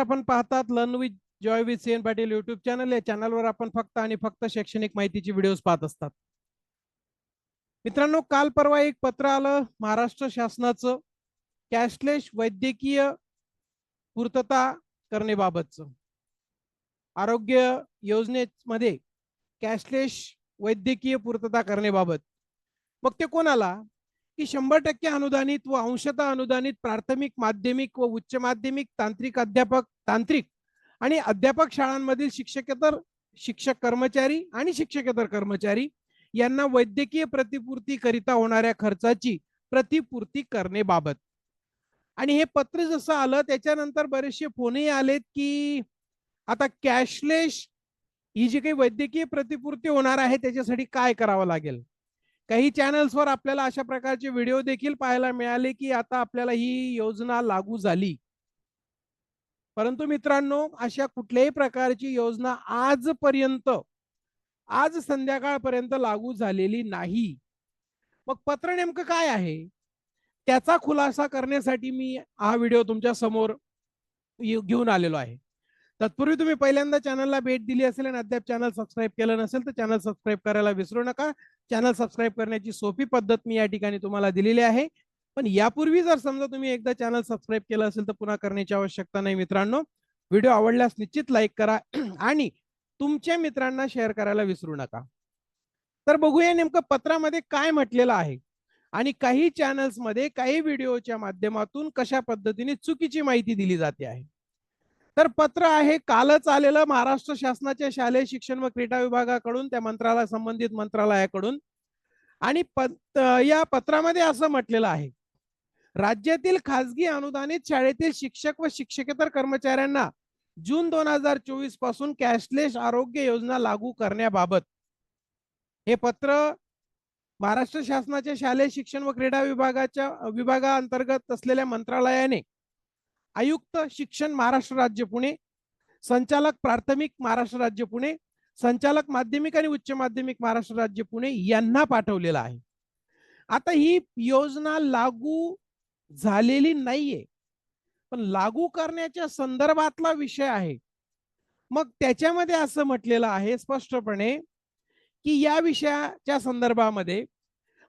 आपण पाहतात learn with joy with C N Patil YouTube channel या चॅनलवर आपण फक्त आणि फक्त शैक्षणिक माहितीची व्हिडिओज पाहत असतात. मित्रांनो काल परवा एक पत्र आलं महाराष्ट्र शासनाचं कॅशलेस वैद्यकीय पूर्तता करण्याबाबतचं. आरोग्य योजनेमध्ये कॅशलेस वैद्यकीय पूर्तता करण्याबाबत. मग ते कोणाला? की शंभर टक्के अनुदानित व अंशतः अनुदानित प्राथमिक माध्यमिक व उच्च माध्यमिक तांत्रिक अध्यापक तांत्रिक आणि अध्यापक शाळांमधील शिक्षकेतर शिक्षक कर्मचारी आणि शिक्षकेतर कर्मचारी यांना वैद्यकीय प्रतिपूर्ती करिता होणाऱ्या खर्चाची प्रतिपूर्ती करण्याबाबत. आणि हे पत्र जसं आलं त्याच्यानंतर बरेचसे फोनही आलेत की आता कॅशलेस ही जी काही वैद्यकीय प्रतिपूर्ती होणार आहे त्याच्यासाठी काय करावं लागेल? काही चॅनल्सवर आपल्याला अशा प्रकारचे व्हिडिओ देखील पाहायला मिळाले की आता आपल्याला ही योजना लागू झाली. परंतु मित्रांनो अशा कुठल्याही प्रकारची योजना आजपर्यंत आज संध्याकाळपर्यंत लागू झालेली नाही. मग पत्र नेमकं काय आहे? त्याचा खुलासा करण्यासाठी मी हा व्हिडिओ तुमच्यासमोर घेऊन आलेलो आहे. तत्पूर्वी तुम्ही पहिल्यांदा चॅनलला भेट दिली असेल आणि अद्याप चॅनल सबस्क्राईब केलं नसेल तर चॅनल सबस्क्राईब करायला विसरू नका. चॅनल सबस्क्राईब करण्याची सोपी पद्धत मी या ठिकाणी तुम्हाला दिलेली आहे. पण यापूर्वी जर समजा तुम्ही एकदा चॅनल सबस्क्राईब केलं असेल तर पुन्हा करण्याची आवश्यकता नाही मित्रांनो. व्हिडिओ आवडल्यास निश्चित लाईक करा आणि तुमच्या मित्रांना शेअर करायला विसरू नका. तर बघूया नेमकं पत्रामध्ये काय म्हटलेलं आहे आणि काही चॅनल्समध्ये काही व्हिडिओच्या माध्यमातून कशा पद्धतीने चुकीची माहिती दिली जाते आहे. तर पत्र आहे कालच आलेलं महाराष्ट्र शासनाच्या शालेय शिक्षण व क्रीडा विभागाकडून त्या मंत्रालय संबंधित मंत्रालयाकडून. आणि या पत्रामध्ये असं म्हटलेलं आहे. राज्यातील खासगी अनुदानित शाळेतील शिक्षक व शिक्षकेतर कर्मचाऱ्यांना जून दोन हजार चोवीसपासून कॅशलेस आरोग्य योजना लागू करण्याबाबत. हे पत्र महाराष्ट्र शासनाच्या शालेय शिक्षण व क्रीडा विभागाच्या विभागाअंतर्गत असलेल्या मंत्रालयाने आयुक्त शिक्षण महाराष्ट्र राज्य पुणे संचालक प्राथमिक महाराष्ट्र राज्य पुणे संचालक माध्यमिक आणि उच्च माध्यमिक महाराष्ट्र राज्य पुणे यांना पाठवलेला आहे. आता ही योजना लागू झालेली नाहीये पण लागू करण्याच्या संदर्भातला विषय आहे. मग त्याच्यामध्ये असं म्हटलेलं आहे स्पष्टपणे की या विषयाच्या संदर्भामध्ये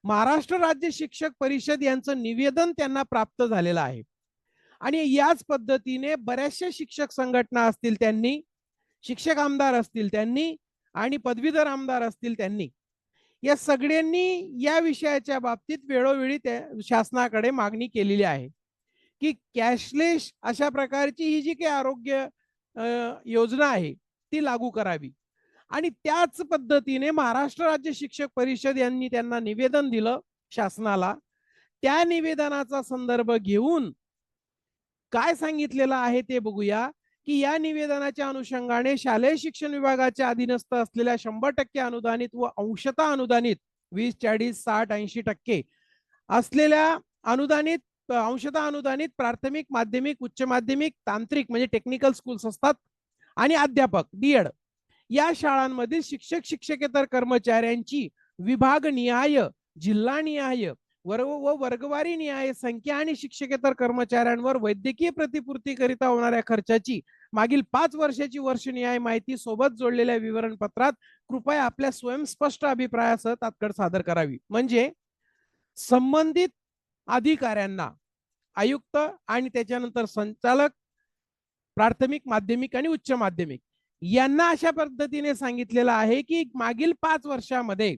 महाराष्ट्र राज्य शिक्षक परिषद यांचं निवेदन त्यांना प्राप्त झालेलं आहे. आणि याच पद्धतीने बऱ्याचशा शिक्षक संघटना असतील त्यांनी शिक्षक आमदार असतील त्यांनी आणि पदवीधर आमदार असतील त्यांनी या सगळ्यांनी या विषयाच्या बाबतीत वेळोवेळी त्या शासनाकडे मागणी केलेली आहे की कॅशलेस अशा प्रकारची ही जी काही आरोग्य योजना आहे ती लागू करावी. आणि त्याच पद्धतीने महाराष्ट्र राज्य शिक्षक परिषद यांनी त्यांना निवेदन दिलं शासनाला. त्या निवेदनाचा संदर्भ घेऊन काय सांगितलेलं आहे ते बघूया की या निवेदनाच्या अनुषंगाने शालेय शिक्षण विभागाच्या अधीनस्थ असलेल्या शंभर टक्के अनुदानित व अंशता अनुदानित वीस चाळीस साठ ऐंशी टक्के असलेल्या अनुदानित अंशता अनुदानित प्राथमिक माध्यमिक उच्च माध्यमिक तांत्रिक म्हणजे टेक्निकल स्कूल्स असतात आणि अध्यापक डीएड या शाळांमधील शिक्षक शिक्षकेतर कर्मचाऱ्यांची विभागनिहाय जिल्हानिहाय वर्ग व वर्गवारी न्याय संख्या आणि शिक्षकेतर कर्मचाऱ्यांवर वैद्यकीय प्रतिपूर्ती करिता होणाऱ्या खर्चाची मागील पाच वर्षाची वर्ष न्याय माहिती सोबत जोडलेल्या विवरणपत्रात कृपया आपल्या स्वयंस्पष्ट अभिप्रायासह तात्काळ सादर करावी. म्हणजे संबंधित अधिकाऱ्यांना आयुक्त आणि त्याच्यानंतर संचालक प्राथमिक माध्यमिक आणि उच्च माध्यमिक यांना अशा पद्धतीने सांगितलेलं आहे की मागील पाच वर्षामध्ये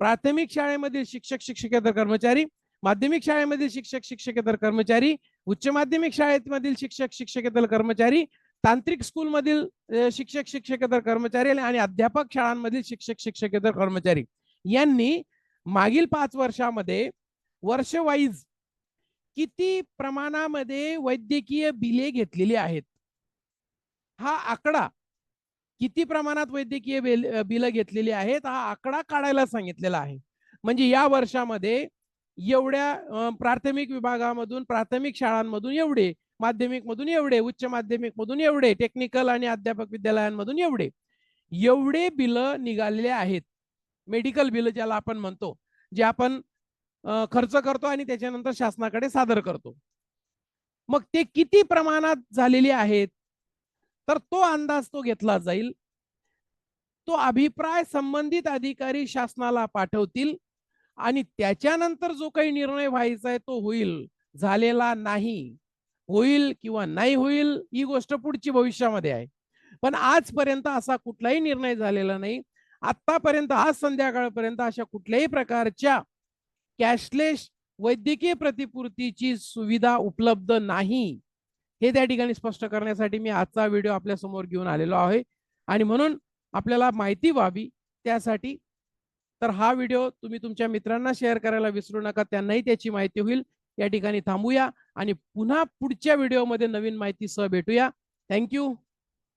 प्राथमिक शाळेमधील शिक्षक शिक्षकेतर कर्मचारी माध्यमिक शाळेमधील शिक्षक शिक्षकेतर कर्मचारी उच्च माध्यमिक शाळेमधील शिक्षक शिक्षकेतर कर्मचारी तांत्रिक स्कूल मधील शिक्षक शिक्षकेतर कर्मचारी आणि अध्यापक शाळांमधील शिक्षक शिक्षकेतर कर्मचारी यांनी मागील पाच वर्षामध्ये वर्ष वाईज किती प्रमाणामध्ये वैद्यकीय बिले घेतलेली आहेत? हा आकडा किती प्रमाणात वैद्यकीय बिल घेतलेली आहेत हा आकडा काढायला सांगितलेला आहे. म्हणजे या वर्षामध्ये एवढ्या प्राथमिक विभागामधून प्राथमिक शाळांमधून एवढे माध्यमिक मधून एवढे उच्च माध्यमिक मधून एवढे टेक्निकल आणि अध्यापक विद्यालयांमधून एवढे एवढे बिल निघालेले आहेत. मेडिकल बिल ज्याला आपण म्हणतो जे आपण खर्च करतो आणि त्याच्यानंतर शासनाकडे सादर करतो. मग ते किती प्रमाणात झालेले आहेत? तर तो अंदाज तो घेतला जाईल. तो अभिप्राय संबंधित अधिकारी शासनाला पाठवतील आणि त्याच्यानंतर जो काही निर्णय व्हायचा आहे तो होईल. झालेला नाही. होईल किंवा नाही होईल ही गोष्ट पुढची भविष्यामध्ये आहे. पण आजपर्यंत असा कुठलाही निर्णय झालेला नाही. आतापर्यंत आज संध्याकाळपर्यंत अशा कुठल्याही प्रकारच्या कॅशलेस वैद्यकीय प्रतिपूर्तीची सुविधा उपलब्ध नाही. हे त्या ठिकाणी स्पष्ट करण्यासाठी मी आजचा व्हिडिओ आपल्यासमोर घेऊन आलेलो आहे. आणि म्हणून आपल्याला माहिती व्हावी त्यासाठी तर हा व्हिडिओ तुम्ही तुमच्या मित्रांना शेअर करायला विसरू नका त्यांनाही त्याची माहिती होईल. या ठिकाणी थांबूया आणि पुन्हा पुढच्या व्हिडिओमध्ये नवीन माहितीसह भेटूया. थँक्यू.